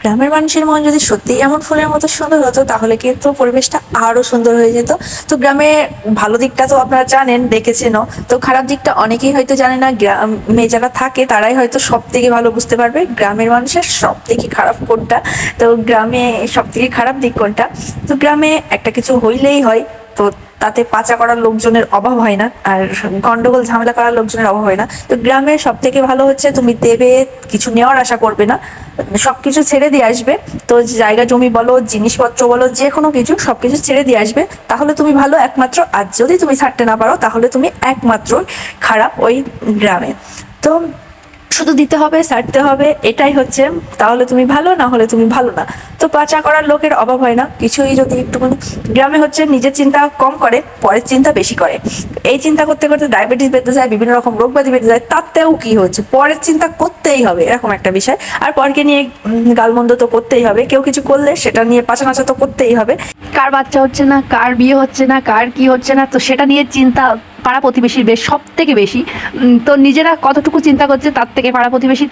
গ্রামের মানুষের মন যদি সত্যিই এমন ফুলের মতো সুন্দর হতো, তাহলে কিন্তু পরিবেশটা আরও সুন্দর হয়ে যেত। তো গ্রামে ভালো দিকটা তো আপনারা জানেন, দেখেছেনও। তো খারাপ দিকটা অনেকেই হয়তো জানে না, গ্রামে যারা থাকে তারাই হয়তো সব থেকে ভালো বুঝতে পারবে। গ্রামের মানুষের সব থেকে খারাপ কোনটা? তো গ্রামে সব থেকে খারাপ দিক কোনটা? তো গ্রামে একটা কিছু হইলেই হয়, তো তাতে পাচা করার লোকজনের অভাব হয় না, আর গন্ডগোল, ঝামেলা করার লোকজনের অভাব হয় না। তো গ্রামে সব থেকে ভালো হচ্ছে, তুমি দেবে, কিছু নেওয়ার আশা করবে না, সবকিছু ছেড়ে দিয়ে আসবে। তো জায়গা, জমি বলো, জিনিসপত্র বলো যে কোনো কিছু সবকিছু ছেড়ে দিয়ে আসবে। তাহলে তুমি ভালো একমাত্র, আর যদি তুমি ছাড়তে না পারো, তাহলে তুমি একমাত্র খারাপ ওই গ্রামে। তো শুধু দিতে হবে ছাড়তে হবে, এটাই হচ্ছে। তাহলে তুমি ভালো, না হলে তুমি ভালো না। তো পাচা করার লোকের অভাব হয় না। কিছুই যদি একটুখানি গ্রামে হচ্ছে নিজের চিন্তা কম করে, পরের চিন্তা বেশি করে। এই চিন্তা করতে করতে ডায়াবেটিস বেঁধে যায়, বিভিন্ন রকম রোগ ব্যাধি বেঁধে যায়, তাতেও কি হচ্ছে? পরের চিন্তা করতেই হবে, এরকম একটা বিষয়। আর পরকে নিয়ে গালমন্দ তো করতেই হবে। কেউ কিছু করলে সেটা নিয়ে পাচা নাচা তো করতেই হবে। কার বাচ্চা হচ্ছে না, কার বিয়ে হচ্ছে না, কার কি হচ্ছে না, তো সেটা নিয়ে চিন্তা পাড়া প্রতিবেশীর বেশ সব থেকে বেশি তো নিজেরা কতটুকু চিন্তা করছে তার থেকে পাড়া প্রতিবেশী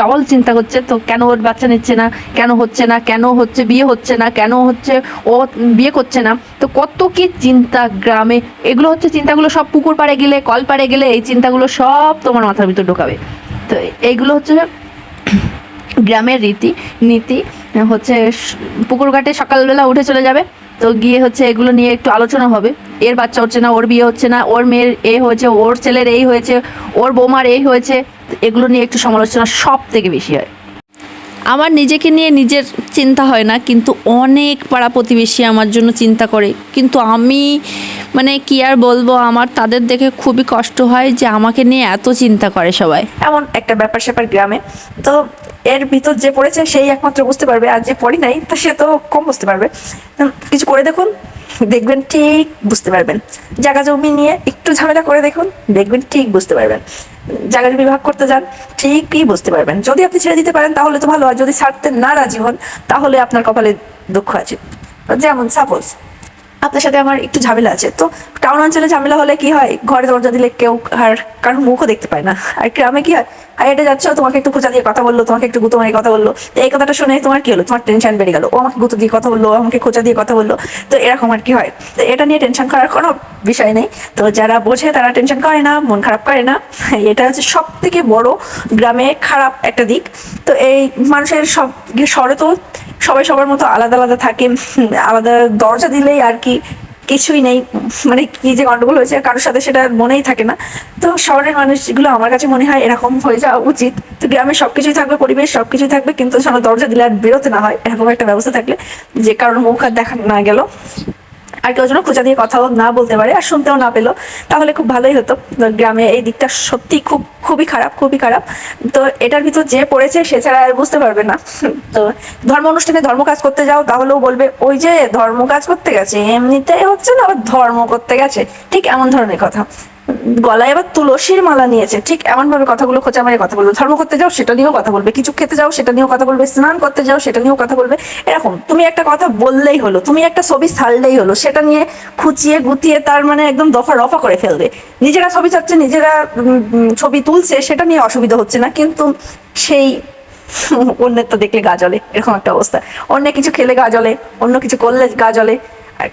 ডবল চিন্তা করছে। তো কেন ওর বাচ্চা নিচ্ছে না? কেন হচ্ছে না? কেন হচ্ছে বিয়ে হচ্ছে না? কেন হচ্ছে ও বিয়ে করছে না? তো কত কি চিন্তা গ্রামে। এগুলো হচ্ছে চিন্তাগুলো সব পুকুর পাড়ে গেলে, কল পাড়ে গেলে এই চিন্তাগুলো সব তোমার মাথার ভিতর ঢোকাবে। তো এইগুলো হচ্ছে গ্রামের রীতি, নীতি, হচ্ছে পুকুর ঘাটে সকালবেলা উঠে চলে যাবে। তো গিয়ে হচ্ছে এগুলো নিয়ে একটু আলোচনা হবে। এর বাচ্চা হচ্ছে না, ওর বিয়ে হচ্ছে না, ওর মেয়ের এ হয়েছে, ওর ছেলের এই হয়েছে, ওর বৌমার এই হয়েছে, এগুলো নিয়ে একটু সমালোচনা সব থেকে বেশি হয়। আমার নিজেকে নিয়ে নিজের চিন্তা হয় না, কিন্তু অনেক পাড়া প্রতিবেশী আমার জন্য চিন্তা করে। কিন্তু আমি মানে কি আর বলব, আমার তাদের দেখে খুবই কষ্ট হয় যে আমাকে নিয়ে এত চিন্তা করে সবাই। এমন একটা ব্যাপার স্যাপার গ্রামে। তো এর ভিতর যে পড়েছে সেই একমাত্র বুঝতে পারবে, আর যে পড়ি নাই, তো সে তো কম বুঝতে পারবে। কিছু করে দেখুন, দেখবেন ঠিক বুঝতে পারবেন। জায়গা জমি নিয়ে একটু ঝামেলা করে দেখুন, দেখবেন ঠিক বুঝতে পারবেন। জায়গা জমি ভাগ করতে যান, ঠিকই বুঝতে পারবেন। যদি আপনি ছেড়ে দিতে পারেন, তাহলে তো ভালো আর যদি ছাড়তে না রাজি হন, তাহলে আপনার কপালে দুঃখ আছে। যেমন সাপোজ আপনার সাথে আমার একটু ঝামেলা আছে। তো টাউন অঞ্চলে ঝামেলা হলে কি হয়? ঘরে দরজা দিলে কেউ আর কারোর মুখও দেখতে পায় না। আর গ্রামে কি হয়? আর এটা যাচ্ছ? তোমাকে একটু খোঁচা দিয়ে কথা বলল, তোমাকে একটু গুতো মারি কথা বলল। তো এই কথাটা শুনে তোমার কি হলো? তোমার টেনশন বেড়ে গেল। ও আমাকে গুতো দিয়ে কথা বলল আমাকে খোঁচা দিয়ে কথা বলল। তো এরকম আর কি হয়। তো এটা নিয়ে টেনশন করার কোনো বিষয় নেই। তো যারা বোঝে তারা টেনশন করে না, মন খারাপ করে না। এটা হচ্ছে সব থেকে বড় গ্রামে খারাপ একটা দিক। তো এই মানুষের সব শহরে তো সবাই সবার মতো আলাদা আলাদা থাকে। আলাদা দরজা দিলেই আর কি কিছুই নেই মানে কি যে গন্ডগোল হয়েছে, কারোর সাথে সেটা মনেই থাকে না। তো শহরের মানুষগুলো আমার কাছে মনে হয় এরকম হয়ে যাওয়া উচিত। তো গ্রামে সবকিছুই থাকবে, পরিবেশ সবকিছুই থাকবে, কিন্তু যেন দরজা দিলে আর বেরোতে না হয়, এরকম একটা ব্যবস্থা থাকলে, যে কারোর মুখ আর দেখা না গেল। আর কেউ যেন খোঁজা দিয়ে কথাও না বলতে পারে আর শুনতেও না পেল, তাহলে খুব ভালোই হতো। গ্রামে এই দিকটা সত্যি খুব, খুবই খারাপ খুবই খারাপ। তো এটার ভিতর যে পড়েছে সে ছাড়া আর বুঝতে পারবে না। তো ধর্ম অনুষ্ঠানে ধর্ম কাজ করতে যাও, তাহলেও বলবে, ওই যে ধর্ম কাজ করতে গেছে এমনিতে হচ্ছে না, আবার ধর্ম করতে গেছে। ঠিক এমন ধরনের কথা। গলায় এবার তুলসীর মালা নিয়েছে। ঠিক এমন ভাবে কথাগুলো খোঁচা মারে কথা বলবে। ধর্ম করতে যাও, সেটা নিয়েও কথা বলবে। কিছু খেতে যাও, সেটা নিয়েও কথা বলবে। স্নান করতে যাও, সেটা নিয়েও কথা বলবে। এরকম তুমি একটা কথা বললেই হলো, তুমি একটা ছবি ছাড়লেই হলো, সেটা নিয়ে খুঁচিয়ে গুতিয়ে তার মানে একদম দফা রফা করে ফেলবে। নিজেরা ছবি চাচ্ছে নিজেরা ছবি তুলছে, সেটা নিয়ে অসুবিধা হচ্ছে না। কিন্তু সেই অন্যের তো দেখলে গা জ্বলে, এরকম একটা অবস্থা। অন্য কিছু খেলে গা জ্বলে, অন্য কিছু করলে গা জ্বলে।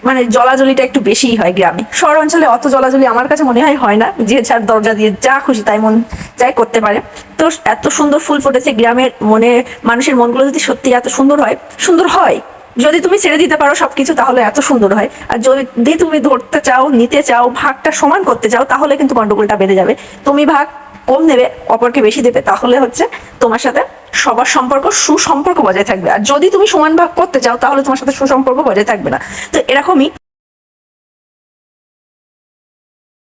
মানে জলাজলিটা একটু বেশিই হয় গ্রামে। শহর অঞ্চলে অত জলাজলি আমার কাছে মনে হয় হয় না। যে যার দরজা দিয়ে যা খুশি তাই মন যাই করতে পারে। তো এত সুন্দর ফুল ফুটেছে গ্রামের মনে, মানুষের মনগুলো যদি সত্যি এত সুন্দর হয় সুন্দর হয়। যদি তুমি ছেড়ে দিতে পারো সবকিছু তাহলে এত সুন্দর হয়। আর যদি তুমি ধরতে চাও, নিতে চাও, ভাগটা সমান করতে চাও, তাহলে কিন্তু গন্ডগোলটা বেড়ে যাবে। তুমি ভাগ কম নেবে, অপরকে বেশি দেবে, তাহলে হচ্ছে তোমার সাথে সবার সম্পর্ক, সুসম্পর্ক বজায় থাকবে। আর যদি তুমি সমান ভাগ করতে চাও, তাহলে তোমার সাথে সুসম্পর্ক বজায় থাকবে না। তো এরকমই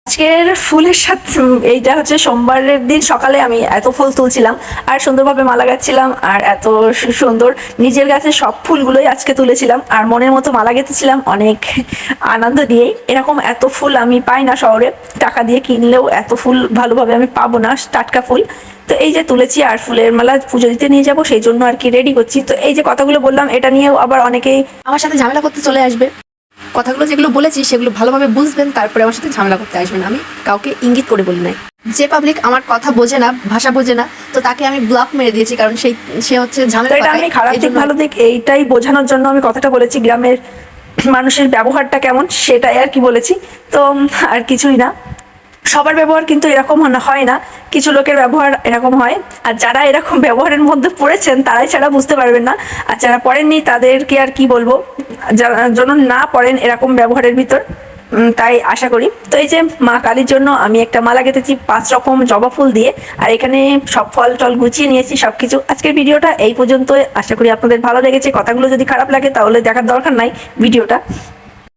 আজকের ফুলের সাথে এইটা হচ্ছে সোমবারের দিন সকালে আমি এত ফুল তুলছিলাম, আর সুন্দরভাবে মালা গাচ্ছিলাম, আর এত সুন্দর নিজের গাছে সব ফুলগুলোই আজকে তুলেছিলাম, আর মনের মতো মালা গেঁথেছিলাম, অনেক আনন্দ দিয়েই। এরকম এত ফুল আমি পাই না শহরে, টাকা দিয়ে কিনলেও এত ফুল ভালোভাবে আমি পাবো না, টাটকা ফুল। তো এই যে তুলেছি আর ফুলের মালা পুজো দিতে নিয়ে যাব সেই জন্য আর কি রেডি করছি। তো এই যে কথাগুলো বললাম এটা নিয়েও আবার অনেকেই আমার সাথে ঝামেলা করতে চলে আসবে। কথাগুলো যেগুলো বলেছি সেগুলো ভালোভাবে বুঝবেন তারপরে আমার সাথে ঝামেলা করতে আসবেন। আমি কাউকে ইঙ্গিত করে বলি নাই। যে পাবলিক আমার কথা বোঝে না ভাষা বোঝে না তো তাকে আমি ব্লক মেরে দিয়েছি কারণ সেই সে হচ্ছে ঝামেলা আমি খারাপ দিক ভালো দিক এইটাই বোঝানোর জন্য আমি কথাটা বলেছি গ্রামের মানুষের ব্যবহারটা কেমন সেটাই আর কি বলেছি। তো আর কিছুই না। সবার ব্যবহার কিন্তু এরকম হয় না কিছু লোকের ব্যবহার এরকম হয়। আর যারা এরকম ব্যবহারের মধ্যে পড়েছেন, তারাই ছাড়া বুঝতে পারবেন না। আর যারা পড়েননি, তাদেরকে আর কি বলব? যারা, যেন না পড়েন এরকম ব্যবহারের ভিতর। তাই আশা করি। তো এই যে মা কালীর জন্য আমি একটা মালা গেঁথেছি, পাঁচ রকম জবা ফুল দিয়ে। আর এখানে সব ফল টল গুছিয়ে নিয়েছি, সবকিছু। আজকের ভিডিওটা এই পর্যন্ত আশা করি আপনাদের ভালো লেগেছে। কথাগুলো যদি খারাপ লাগে, তাহলে দেখার দরকার নাই ভিডিওটা।